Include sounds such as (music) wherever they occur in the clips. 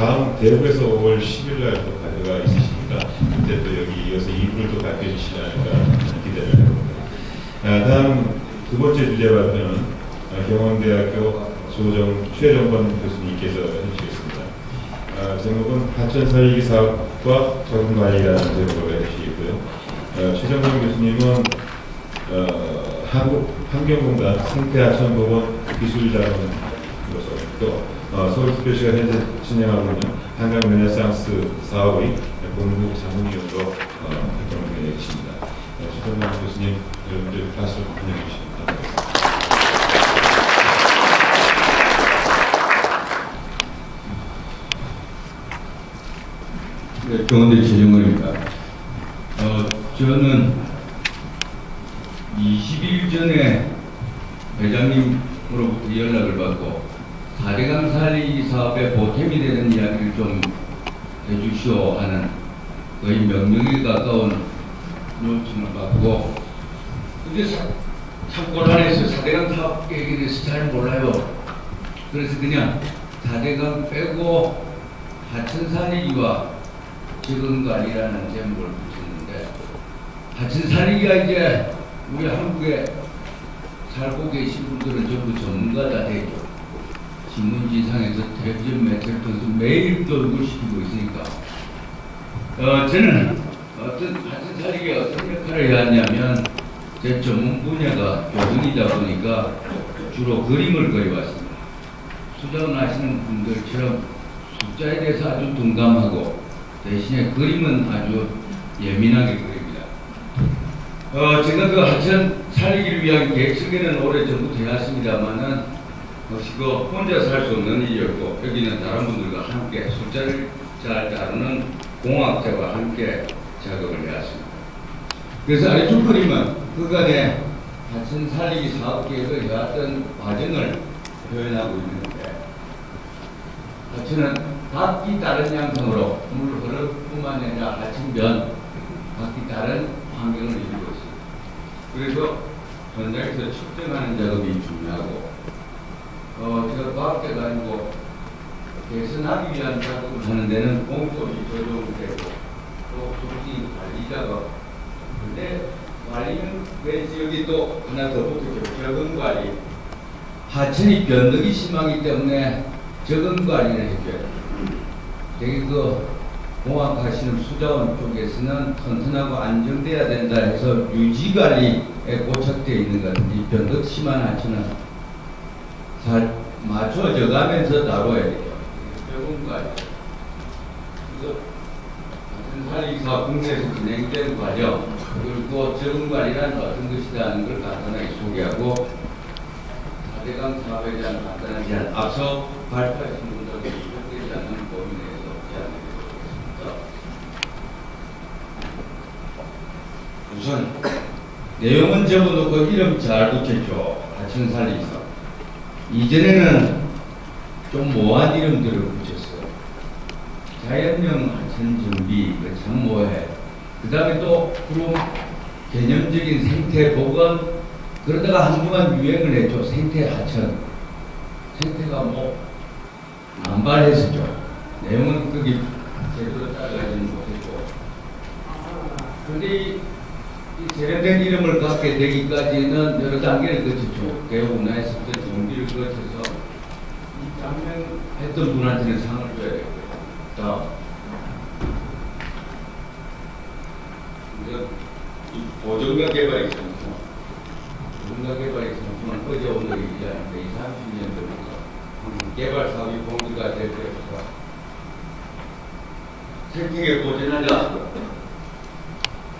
다음 대구에서 5월 10일 날 또 발표가 있으시니까 그때 또 여기 이어서 2부를 또 발표해 주시지 않을까 기대를 해봅니다. 아, 다음 두 번째 주제 발표는 아, 경원대학교 조정, 최정권 교수님께서 해주시겠습니다. 아, 제목은 하천살리기 사업과 적응관리라는 제목으로 해주시고요. 어, 최정권 교수님은 어, 한국 환경공단 생태하천보건 기술자로서 또 어, 서울특별시가 현재 진행하고 있는 한강 르네상스 사업의 본부 자문위원으로 어, 활동을 계십니다. 어, 최정권 교수님 여러분들 박수 보내주십니다. 네, 경원대 최정원입니다. 어, 저는 20일 전에 회장님으로부터 연락을 받고 4대강 살리기 사업에 보탬이 되는 이야기를 좀 해주시오 하는 거의 명령에 가까운 요청을 받고 근데 사, 참 곤란해서 4대강 사업 얘기에 대해서 잘 몰라요. 그래서 그냥 4대강 빼고 하천 살리기와 지금관이라는 제목을 붙였는데 하천 살리기가 이제 우리 한국에 살고 계신 분들은 전부 전문가다 되죠. 신문지상에서 텔레비전 매체를 통해서 매일 또 얼굴 시키고 있으니까 어, 저는 어떤 하천 살리기가 어떤 역할을 해야 하냐면 제 전문 분야가 교정이다 보니까 주로 그림을 그려왔습니다. 수정을 하시는 분들처럼 숫자에 대해서 아주 둔감하고 대신에 그림은 아주 예민하게 그립니다. 어, 제가 그 하천 살리기를 위한 계획 설계는 오래 전부터 해왔습니다만은 혹시 그 혼자 살 수 없는 일이었고 여기는 다른 분들과 함께 숫자를 잘 다루는 공학자와 함께 작업을 해왔습니다. 그래서 아래쪽 그림은 그간의 하천 살리기 사업 계획을 해왔던 과정을 표현하고 있는데 하천은 각기 다른 양상으로 물 흐름뿐만 아니라 하천변 각기 다른 환경을 이루고 있습니다. 그래서 현장에서 측정하는 작업이 중요하고 어, 제가 과학자가 아니고 개선하기 위한 작업을 하는 데는 공법이 조정되고 또 조직 관리 작업. 근데 관리는 왜 여기 또 하나 더 붙었죠 적응 관리. 하천이 변덕이 심하기 때문에 적응 관리를 해줘야 돼요. 되게 그 공학하시는 수자원 쪽에서는 튼튼하고 안정돼야 된다 해서 유지 관리에 고착되어 있는 것 같은데 이 변덕 심한 하천은 잘 맞춰져 가면서 다뤄야 돼요. 관리. 그래서 살리기가 국내에서 진행된 과정 그리고 또 적응 관리란 어떤 것이라는 걸 간단하게 소개하고 4대강 사업에 대한 간단한 제안 앞서 발표하신 분들에게 이용되지 않는 범위 내에서 제안드리겠습니다. 우선 내용은 적어놓고 이름 잘 붙였죠. 하천 살리기 사업. 이전에는 좀 모호한 이름들을 붙였어요. 자연형 하천 정비, 그 참모해. 그 다음에 또 그럼 개념적인 생태 보건 그러다가 한동안 유행을 했죠. 생태 하천. 생태가 뭐 남발했었죠. 내용은 거기 제대로 따라가지는 못했고. 이 세련된 이름을 갖게 되기까지는 여러 단계를 거쳤죠. 대우문화에서부터 정비를 거쳐서 이 장명했던 분한테는 상을 줘야 되고요. 다음. 이제 이 보정과 개발이 참 뭔가 개발이 정말 어제 오늘이지 않는데 이 30년 전부터 개발 사업이 본드가 될 때부터 생태계 보존하자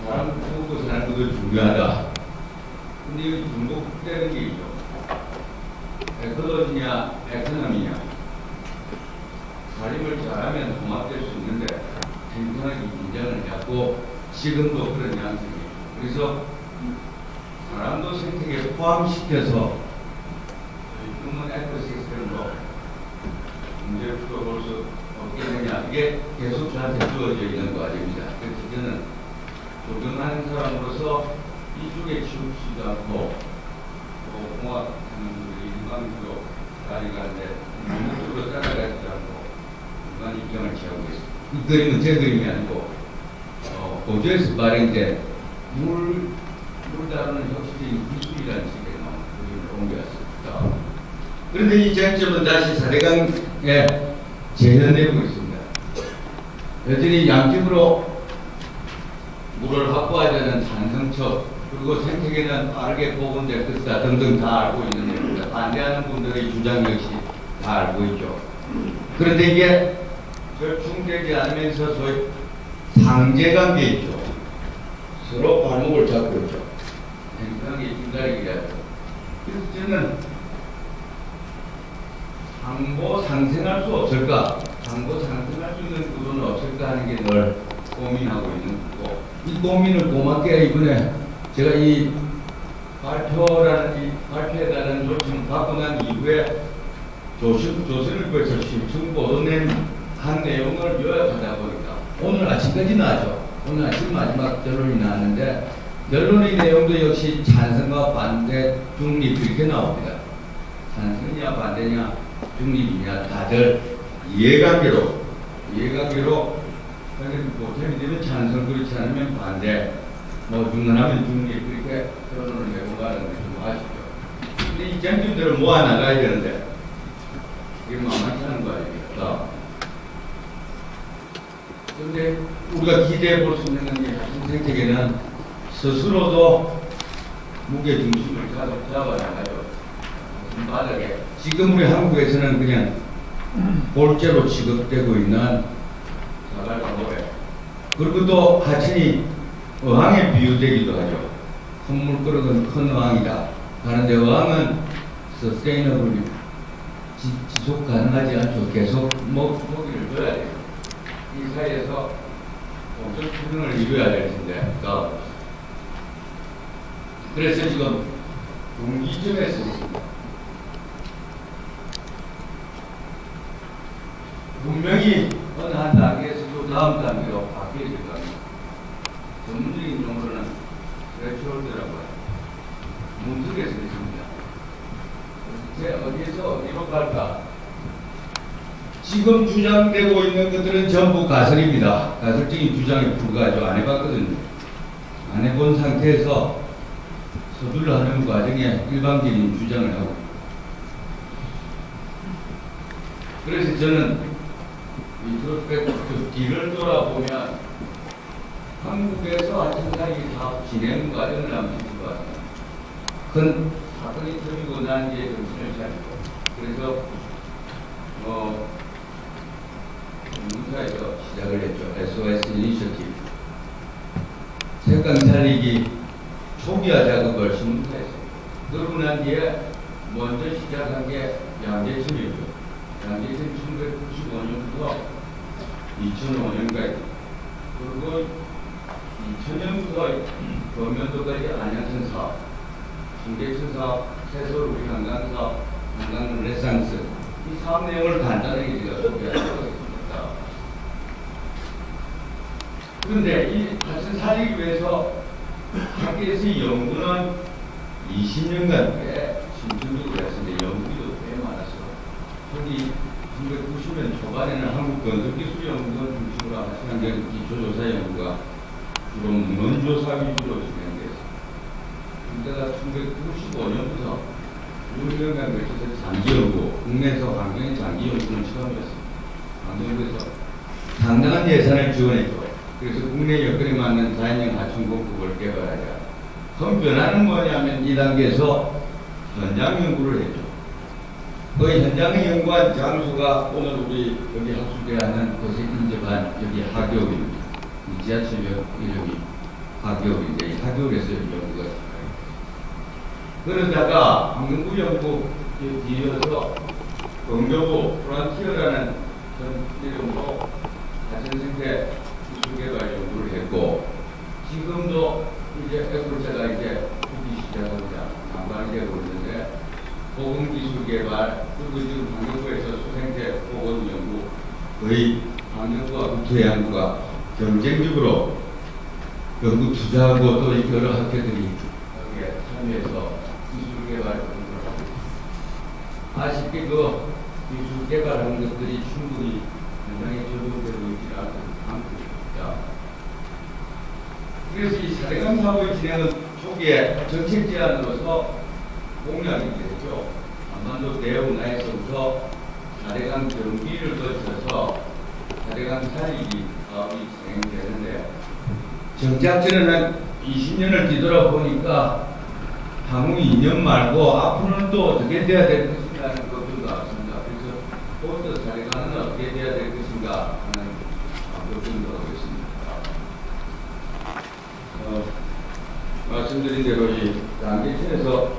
사람 먹고 사는 것도 중요하다. 근데 이 중복되는 게 있죠. 에콜로지냐 에코노미냐. 살림을 잘하면 통합될 수 있는데 생산하기 긴장을 잡고 지금도 그런 양상이에요. 그래서 사람도 생태계에 포함시켜서 휴먼 에코시스템으로 문제를 풀어볼 수 없겠느냐. 이게 계속 저한테 주어져 있는 과제입니다. 그래서 저는 사람으로서 이쪽에 치우치지도 않고 또 공학하는 분들이 일방적으로 다니가는데 이쪽으로 따라가지 않고 그런 입장을 취하고 있습니다. 이 그림은 제 그림이 아니고 어, 호주에서 발행된 물, 물 다루는 혁신적인 기술이라는 책에 나온 그림을 옮겨왔습니다. 그런데 이 쟁점은 다시 사대강에 재현되고 있습니다. 여전히 양쪽으로 물을 확보해야 되는 산성첩 그리고 생태계는 빠르게 복원될 것이다 등등 다 알고 있는 내용입니다. 반대하는 분들의 주장 역시 다 알고 있죠. 그런데 이게 절충되지 않으면서 소위 상제관계 있죠. 서로 발목을 잡고 있죠. 굉장히 중다리기라죠. 그래서 저는 상보 상생할 수 없을까? 상보 상생할 수 있는 구조는 없을까 하는 게 늘 고민하고 있는 이 고민을 고맙게 이번에 제가 이 발표라는 이 발표해달라는 요청을 받고 난 이후에 조선, 조선일보에서 심층 보도낸 한 내용을 요약하다 보니까 오늘 아침까지 나왔죠. 오늘 아침 마지막 결론이 나왔는데 결론의 내용도 역시 찬성과 반대 중립 이렇게 나옵니다. 찬성이냐 반대냐 중립이냐 다들 이해관계로 이해관계로 보탬이 되면 찬성 그렇지 않으면 반대 뭐 중간하면 중립 그렇게 결론을 내고 가는 게좀 아쉽죠. 근데 이 쟁점들을 모아 나가야 되는데 이게 만만치 않은 거 아닙니까? 그런데 우리가 기대해 볼 수 있는 한 생태계는 스스로도 무게 중심을 잡아, 나가죠. 바닥에 지금 우리 한국에서는 그냥 (clears throat) 볼죄로 취급되고 있는 자갈과 그리고 또 하천이 어항에 비유되기도 하죠. 큰 물그릇은 큰 어항이다. 하는데 어항은 서스테이너블 지속 가능하지 않죠. 계속 먹, 먹이를 줘야 돼요. 이 사이에서 엄청 균형을 이루어야 될 텐데. 그러니까 그래서 지금 있습니다. 분명히 어느 한 단계에서 또 다음 단계로 바뀌어질 겁니다. 전문적인 용어로는 레트롤드라고 해요. 문득에서 있습니다. 제 어디에서 갈까? 지금 주장되고 있는 것들은 전부 가설입니다. 가설적인 주장에 불과하죠. 안 해봤거든요. 안 해본 상태에서 서둘러 하는 과정에 일방적인 주장을 하고 그래서 저는 인트로스펙트 뒤를 돌아보면 한국에서 하천사기 사업 진행 과정을 한번 보았습니다. 큰 사건이 터지고 난 뒤에 정신을 차리고. 그래서 어 문사에서 시작을 했죠. SOS 이니셔티브 색강 살리기 초기화 작업을 신문사에서. 그러고 난 뒤에 먼저 시작한 게 양재천이었죠. 양재천 1995년부터 2005년까지. 그리고 2000년부터 (clears throat) 범면도까지 안양천 사업, 중계천 사업, 새서울 우리 한강 사업, 한강 르네상스 이 사업 내용을 간단하게 제가 소개하도록 하겠습니다. 그런데 이 같은 살리기 위해서 학교에서 연구는 20년간 꽤 신중적으로 했는데 연구도 꽤 많았어요. 특히 1990년 초반에는 한국 건설기술 연구원 중심으로 하시는 기초조사 연구가 주로 문헌조사 위주로 진행됐습니다. 그때가 1995년부터 6년간 걸쳐서 장기 연구, 국내에서 환경의 장기 연구는 처음이었습니다. 환경부에서 상당한 예산을 지원했죠. 그래서 국내 여건에 맞는 자연형 하천 공급을 개발하자. 그럼 변화는 뭐냐면 이 단계에서 현장 연구를 했죠. 그 현장에 연구한 장소가 오늘 우리 여기 학술대하는 곳에 인접한 여기 하교입니다. 이 지하철역 이름이 하교인데 이 하교에서 연구가. 그러다가 환경부 연구 뒤이어서 건교부 프란티어라는 전 이름으로 자연생태 기술개발 연구를 했고 지금도 이제 애플제가 이제 후기 시작하고자 난방이 되고 있는데 보건기술개발 그리고 지금 환경부에서 수생태 보건연구 거의 환경부와 국토해양부가 경쟁적으로 연구 투자하고 또이 여러 학교들이 여기에 참여해서 개발 연구를 하고 있습니다. 아쉽게 그 기술 개발하는 것들이 충분히 상당히 조정되고 있지 않습니다. 그래서 이 사대강 사업의 진행은 초기에 정책 제안으로서 공약이 됐죠. 한반도 대운하에서부터 사대강 경기를 거쳐서 사대강 살리기 사업이 진행되는데요. 저는 한 20년을 뒤돌아보니까 향후 2년 말고 앞으로는 또 어떻게 돼야 될 것인가 하는 걱정도 없습니다. 그래서 보트 사례가는 어떻게 돼야 될 것인가 하는 걱정도 하고 있습니다. 어, 말씀드린 대로 이 단계층에서